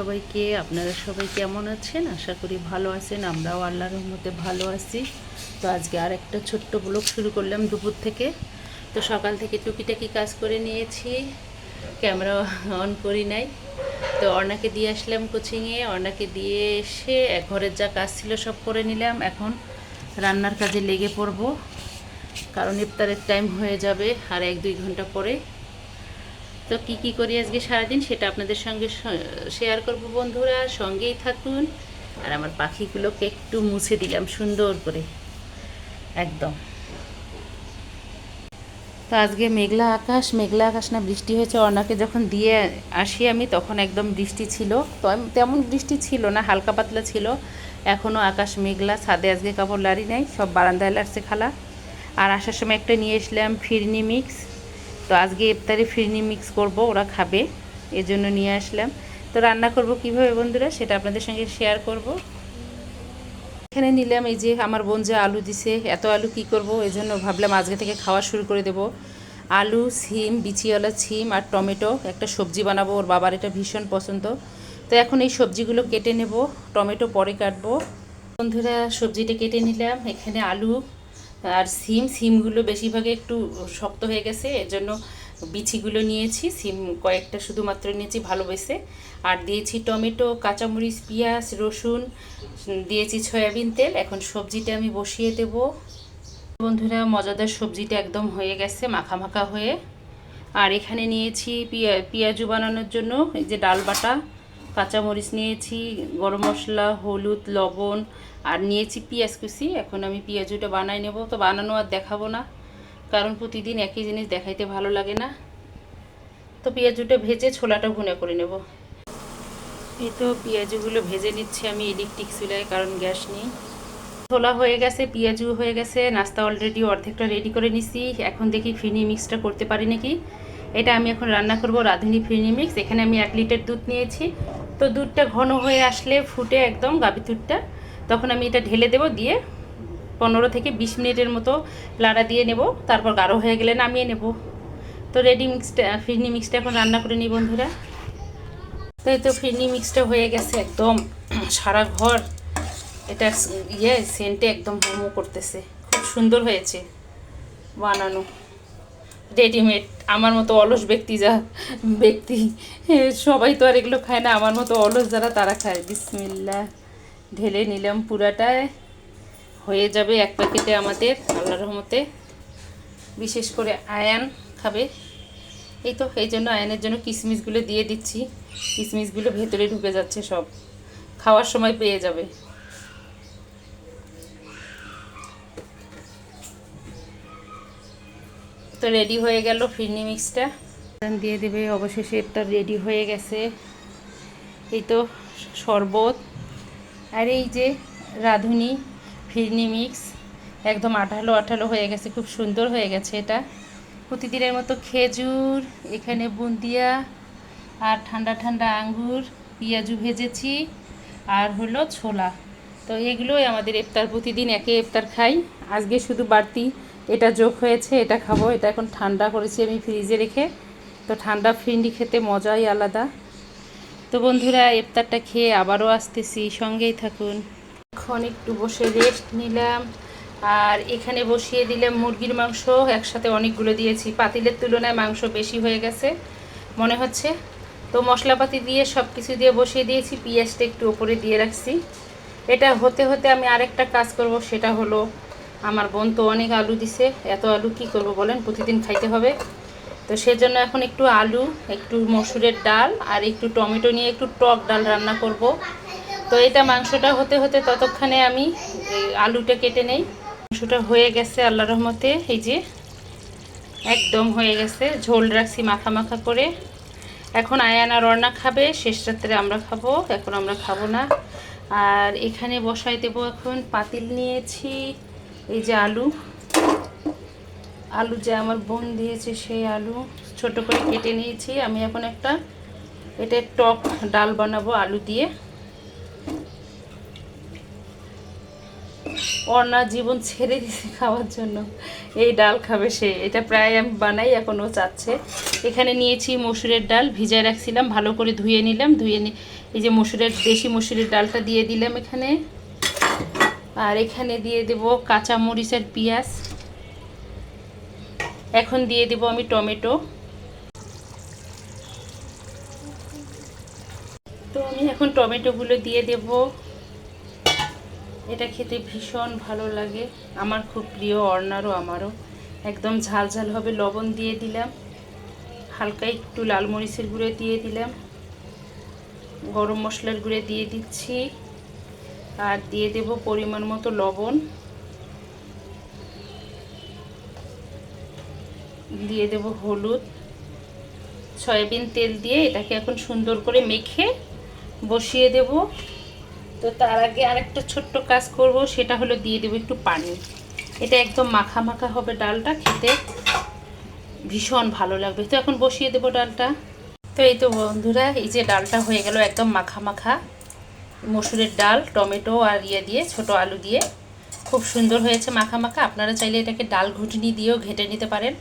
সবাইকে, আপনারা সবাই কেমন আছেন? আশা করি ভালো আছেন, আমরাও আল্লাহর রহমতে ভালো আছি। তো আজকে আর একটা ছোট্ট ব্লগ শুরু করলাম দুপুর থেকে। তো সকাল থেকে টুকিটাকি কাজ করে নিয়েছি, ক্যামেরা অন করি নাই। তো অর্ণাকে দিয়ে আসলাম কোচিংয়ে, অর্ণাকে দিয়ে এসে ঘরের যা কাজ ছিল সব করে নিলাম। এখন রান্নার কাজে লেগে পড়ব, কারণ ইফতারের টাইম হয়ে যাবে আর এক দুই ঘণ্টা পরে। তো কি কি করি আজকে সারাদিন সেটা আপনাদের সঙ্গে শেয়ার করব বন্ধুরা। সঙ্গেই থাকুন। আর আমার পাখিগুলোকে একটু মুছে দিলাম, সুন্দর করে। একদম। তো আজকে মেঘলা আকাশ মেঘলা আকাশ না, বৃষ্টি হয়েছে। অর্ণাকে যখন দিয়ে আসি আমি, তখন একদম বৃষ্টি ছিল। তেমন বৃষ্টি ছিল না, হালকা পাতলা ছিল। এখনও আকাশ মেঘলা, ছাদে আজকে কাপড় লারি নাই, সব বারান্দায় লাগছে খালা। আর আসার সময় একটা নিয়ে এসলাম ফিরনি মিক্স। তো আজকে ইফতারে ফিরনি মিক্স করব, ওরা খাবে, এজন্য নিয়ে আসলাম। তো রান্না করব কীভাবে বন্ধুরা, সেটা আপনাদের সঙ্গে শেয়ার করব। এখানে নিলাম এই যে আমার বোন যে আলু দিছে, এত আলু কি করব এই জন্য ভাবলাম আজকে থেকে খাওয়া শুরু করে দেব। আলু, সিম, বিচিওয়ালা সিম আর টমেটো, একটা সবজি বানাবো, ওর বাবার এটা ভীষণ পছন্দ। তো এখন এই সবজিগুলো কেটে নেব, টমেটো পরে কাটবো। বন্ধুরা, সবজিটা কেটে নিলাম, এখানে আলু আর সিম, সিমগুলো বেশিরভাগে একটু শক্ত হয়ে গেছে এর জন্য বিচিগুলো নিয়েছি, সিম কয়েকটা শুধুমাত্র নিয়েছি, ভালোবেসে। আর দিয়েছি টমেটো, কাঁচামরিচ, পেঁয়াজ, রসুন, দিয়েছি সয়াবিন তেল, এখন সবজিটা আমি বসিয়ে দেব। বন্ধুরা, মজাদার সবজিটা একদম হয়ে গেছে, মাখা মাখা হয়ে। আর এখানে নিয়েছি পিয়া, পেঁয়াজু বানানোর জন্য, এই যে ডাল বাটা, কাঁচামরিচ নিয়েছি, গরম মশলা, হলুদ, লবণ আর নিয়েছি পেঁয়াজ কুচি, এখন আমি পেঁয়াজুটা বানাই নেব, তো বানানো আর দেখাবো না, কারণ প্রতিদিন একই জিনিস দেখাইতে ভালো লাগে না। তো পেঁয়াজুটা ভেজে ছোলাটা ভুনে করে নেব। এই তো পেঁয়াজুগুলো ভেজে নিচ্ছি আমি ইলেকট্রিক চুলায়, কারণ গ্যাস নেই। ছোলা হয়ে গেছে পেঁয়াজু হয়ে গেছে, নাস্তা অলরেডি অর্ধেকটা রেডি করে নিছি। এখন দেখি ফিনি মিক্সটা করতে পারি নাকি? এটা আমি এখন রান্না করব রাঁধুনি ফিনি মিক্স এখানে আমি এক লিটার দুধ নিয়েছি। তো দুধটা ঘন হয়ে আসলে ফুটে একদম গাভি দুধটা। তখন আমি এটা ঢেলে দেব, দিয়ে পনেরো থেকে বিশ মিনিটের মতো লাড়া দিয়ে নেব, তারপর গাঢ় হয়ে গেলে নামিয়ে নেব। তো রেডি মিক্সটা ফিরনি মিক্সটা এখন রান্না করে নিই বন্ধুরা। তাই তো ফিরনি মিক্সটা হয়ে গেছে একদম সারা ঘর। এটা ইয়ে সেন্টে একদম হোমো করতেছে। খুব সুন্দর হয়েছে বানানো। রেডিমেড আমার মতো অলস ব্যক্তি যা, ব্যক্তি, সবাই তো আর এগুলো খায় না, আমার মতো অলস যারা, তারা খায়। বিসমিল্লা ঢেলে নিলাম পুরাটায় হয়ে যাবে এক প্যাকেটে আমাদের, আল্লাহ রহমতে। বিশেষ করে আয়ান খাবে। এই তো, এই জন্য আয়ানের জন্য কিশমিশগুলো দিয়ে দিচ্ছি। কিশমিশগুলো ভেতরে ঢুকে যাচ্ছে সব। খাওয়ার সময় পেয়ে যাবে। তো রেডি হয়ে গেল ফিরনি মিক্সটা। দিয়ে দেবে, অবশেষে এটা রেডি হয়ে গেছে। এই তো শরবত। আর এই যে রাঁধুনি ফিরনি মিক্স, একদম আঠালো আঠালো হয়ে গেছে, খুব সুন্দর হয়ে গেছে এটা। প্রতিদিনের মতো খেজুর, এখানে বুন্দিয়া আর ঠান্ডা ঠান্ডা আঙ্গুর, পেঁয়াজু ভেজেছি আর হলো ছোলা। তো এগুলোই আমাদের ইফতার, প্রতিদিন একে ইফতার খাই। আজকে শুধু বাড়তি এটা যোগ হয়েছে, এটা খাব, এটা এখন ঠান্ডা করেছি আমি ফ্রিজে রেখে। তো ঠান্ডা ফিন্ডি খেতে মজাই আলাদা। তো বন্ধুরা, ইফতারটা খেয়ে আবারও আসতেছি। সঙ্গেই থাকুন। এখন একটু বসে রেস্ট নিলাম। আর এখানে বসিয়ে দিলাম মুরগির মাংস। একসাথে অনেকগুলো দিয়েছি। পাতিলের তুলনায় মাংস বেশি হয়ে গেছে, মনে হচ্ছে। তো মশলাপাতি দিয়ে সব কিছু দিয়ে বসিয়ে দিয়েছি। পেঁয়াজটা একটু ওপরে দিয়ে রাখছি। এটা হতে হতে আমি আরেকটা কাজ করব, সেটা হলো, আমার বোন তো অনেক আলু দিছে। এত আলু কি করব বলেন? প্রতিদিন খাইতে হবে। তো সেজন্য এখন একটু আলু, একটু মসুরের ডাল আর একটু টমেটো নিয়ে একটু টক ডাল রান্না করব। তো এটা মাংসটা হতে হতে ততক্ষণে আমি আলুটা কেটে নেই। মাংসটা হয়ে গেছে আল্লাহ রহমতে, এই যে একদম হয়ে গেছে। ঝোল রাখছি মাখা মাখা করে। এখন আয়ান অর্ণা খাবে, শেষ রাত্রে আমরা খাব, এখন আমরা খাব না। আর এখানে বসাই দেবো এখন পাতিল নিয়েছি, এই যে আলু। আলু যে আমার বোন দিয়েছে সেই আলু ছোট করে কেটে নিয়েছি। আমি এখন একটা এটা টক ডাল বানাবো আলু দিয়ে। অর্ণা জীবন ছেড়ে দিছে খাওয়ার জন্য। এই ডাল খাবে সে। এটা প্রায় আমি বানাই, এখনও চাচ্ছে। এখানে নিয়েছি মসুরের ডাল, ভিজায় রাখছিলাম, ভালো করে ধুয়ে নিলাম, ধুয়ে এই যে মসুরের, দেশি মসুরের ডালটা দিয়ে দিলাম এখানে। আর এখানে দিয়ে দেব কাঁচা মরিচ আর পেঁয়াজ। এখন দিয়ে দেব আমি টমেটো। তো আমি এখন টমেটোগুলো দিয়ে দেব। এটা খেতে ভীষণ ভালো লাগে। আমার খুব প্রিয় অর্নারও আমারও। একদম ঝাল ঝাল হবে, লবণ দিয়ে দিলাম। হালকা একটু লাল মরিচের গুঁড়ো দিয়ে দিলাম। গরম মশলার গুঁড়ো দিয়ে দিচ্ছি। আর দিয়ে দেব পরিমাণ মতো লবণ। দিয়ে দেব হলুদ, সয়াবিন তেল দিয়ে এটাকে এখন সুন্দর করে মেখে বসিয়ে দেব। তো তার আগে আরেকটা ছোট্ট কাজ করব, সেটা হলো দিয়ে দেবো একটু পানি। এটা একদম মাখা মাখা হবে ডালটা, খেতে ভীষণ ভালো লাগবে। তো এখন বসিয়ে দেবো ডালটা। তো এই তো বন্ধুরা, এই যে ডালটা হয়ে গেল একদম মাখা মাখা। মসুরের ডাল, টমেটো আর ইয়ে দিয়ে, ছোট আলু দিয়ে। খুব সুন্দর হয়েছে মাখা মাখা। আপনারা চাইলে এটাকে ডাল ঘুটনি দিয়েও ঘেটে নিতে পারেন।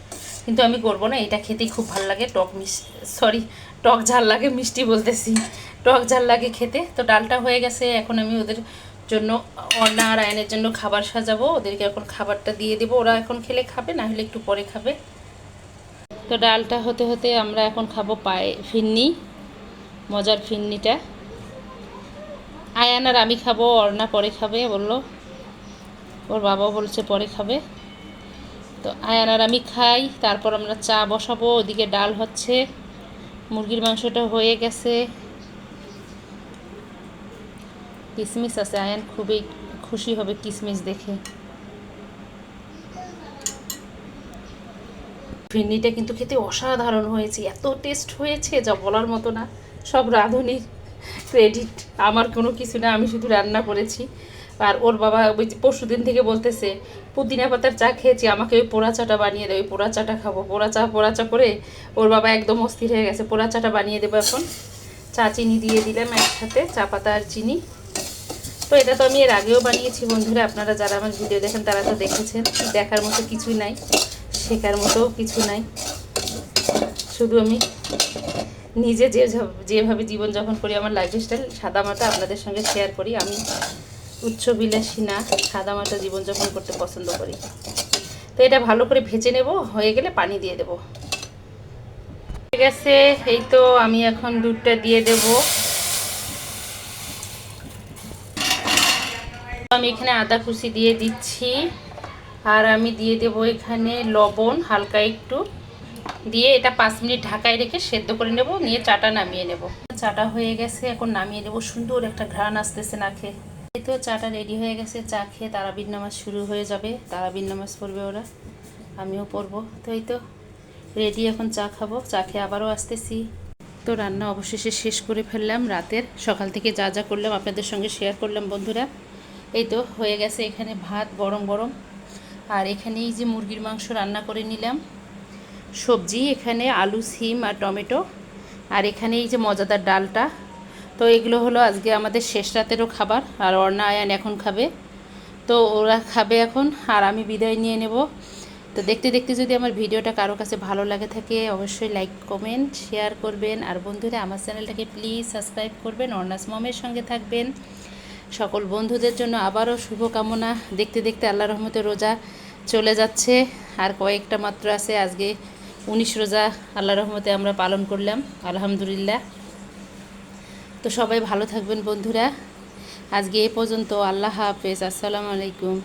কিন্তু আমি করব না, এটা খেতেই খুব ভালো লাগে, টক মিস সরি টক ঝাল লাগে, মিষ্টি বলতেছি। টক ঝাল লাগে খেতে। তো ডালটা হয়ে গেছে, এখন আমি ওদের জন্য অন্না আর আয়নের জন্য খাবার সাজাবো। ওদেরকে এখন খাবারটা দিয়ে দেবো। ওরা এখন খেলে খাবে, না হলে একটু পরে খাবে। তো ডালটা হতে হতে আমরা এখন খাব পায়ে ফিন্নি, মজার ফিন্নিটা। আয়ান আর আমি খাব অর্ণা পরে খাবে, বলল। ওর বাবা বলছে পরে খাবে। তো আয়ান আর আমি খাই, তারপর আমরা চা বসাবো, ওদিকে ডাল হচ্ছে, মুরগির মাংসটা হয়ে গেছে। কিসমিস আছে, আয়ান খুবই খুশি হবে কিসমিস দেখে। ফিরনিটা কিন্তু খেতে অসাধারণ হয়েছে, এত টেস্ট হয়েছে যা বলার মতো না। সব রাঁধুনির ক্রেডিট আমার কোনো কিছু না, আমি শুধু রান্না করেছি। আর ওর বাবা ওই পরশু দিন থেকে বলতেছে, পুদিনা পাতার চা খেয়েছি, আমাকে ওই পোড়া চাটা বানিয়ে দেবে ওই পোড়া চাটা খাব। পোড়া চা পোড়া চা করে ওর বাবা একদম অস্থির হয়ে গেছে। পোড়া চাটা বানিয়ে দেবো এখন। চা চিনি দিয়ে দিলাম একসাথে, চা পাতা আর চিনি। তো এটা তো আমি এর আগেও বানিয়েছি বন্ধুরা, আপনারা যারা আমার ভিডিও দেখেন তারা তো দেখেছেন। দেখার মতো কিছুই নাই, শেখার মতো কিছু নাই। শুধু আমি নিজে যে যেভাবে জীবনযাপন করি, আমার লাইফস্টাইল সাদামাটা আপনাদের সঙ্গে শেয়ার করি। আমি উচ্চ বিলাসী না, সাদা সাদামাটা জীবনযাপন করতে পছন্দ করি। তো এটা ভালো করে ভেজে নেব, হয়ে গেলে পানি দিয়ে দেব। ঠিক আছে, এই তো আমি এখন দুধটা দিয়ে দেব। আমি এখানে আদা কুচি দিয়ে দিচ্ছি, আর আমি দিয়ে দেব এখানে লবণ হালকা একটু। দিয়ে এটা পাঁচ মিনিট ঢাকায় রেখে সেদ্ধ করে নেব, নিয়ে চাটা নামিয়ে নেব। চাটা হয়ে গেছে, এখন নামিয়ে নেব। সুন্দর একটা ঘ্রাণ আসতেছে না খেয়ে এই তো চাটা রেডি হয়ে গেছে, চা খেয়ে তারাবির নামাজ শুরু হয়ে যাবে। তারাবির নামাজ পড়বে ওরা, আমিও পড়ব। তো এই তো রেডি এখন চা খাব, চা খেয়ে আবারও আসতেছি। তো রান্না অবশেষে শেষ করে ফেললাম রাতের। সকাল থেকে যা যা করলাম আপনাদের সঙ্গে শেয়ার করলাম বন্ধুরা। এই তো, হয়ে গেছে এখানে ভাত গরম গরম। আর এখানে এই যে মুরগির মাংস রান্না করে নিলাম। সবজি এখানে আলু, সিম আর টমেটো। আর এখানে এই যে মজাদার ডালটা। তো এগুলো হলো আজকে আমাদের শেষ রাতেরও খাবার, আর অর্ণা আয়ান এখন খাবে। তো ওরা খাবে এখন, আর আমি বিদায় নিয়ে নেব। তো দেখতে দেখতে যদি আমার ভিডিওটা কারও কাছে ভালো লাগে থাকে, অবশ্যই লাইক, কমেন্ট, শেয়ার করবেন। আর বন্ধুরা, আমার চ্যানেলটাকে প্লিজ সাবস্ক্রাইব করবেন। অর্ণাস মমের সঙ্গে থাকবেন। সকল বন্ধুদের জন্য আবারও শুভকামনা। দেখতে দেখতে আল্লাহ রহমতে রোজা চলে যাচ্ছে। আর কয়েকটা মাত্র আছে। আজকে উনিশ রোজা, আল্লাহ রহমতে আমরা পালন করলাম। আলহামদুলিল্লাহ। তো সবাই ভালো থাকবেন বন্ধুরা। আজকে এ পর্যন্ত আল্লাহ হাফেজ আসসালামু আলাইকুম।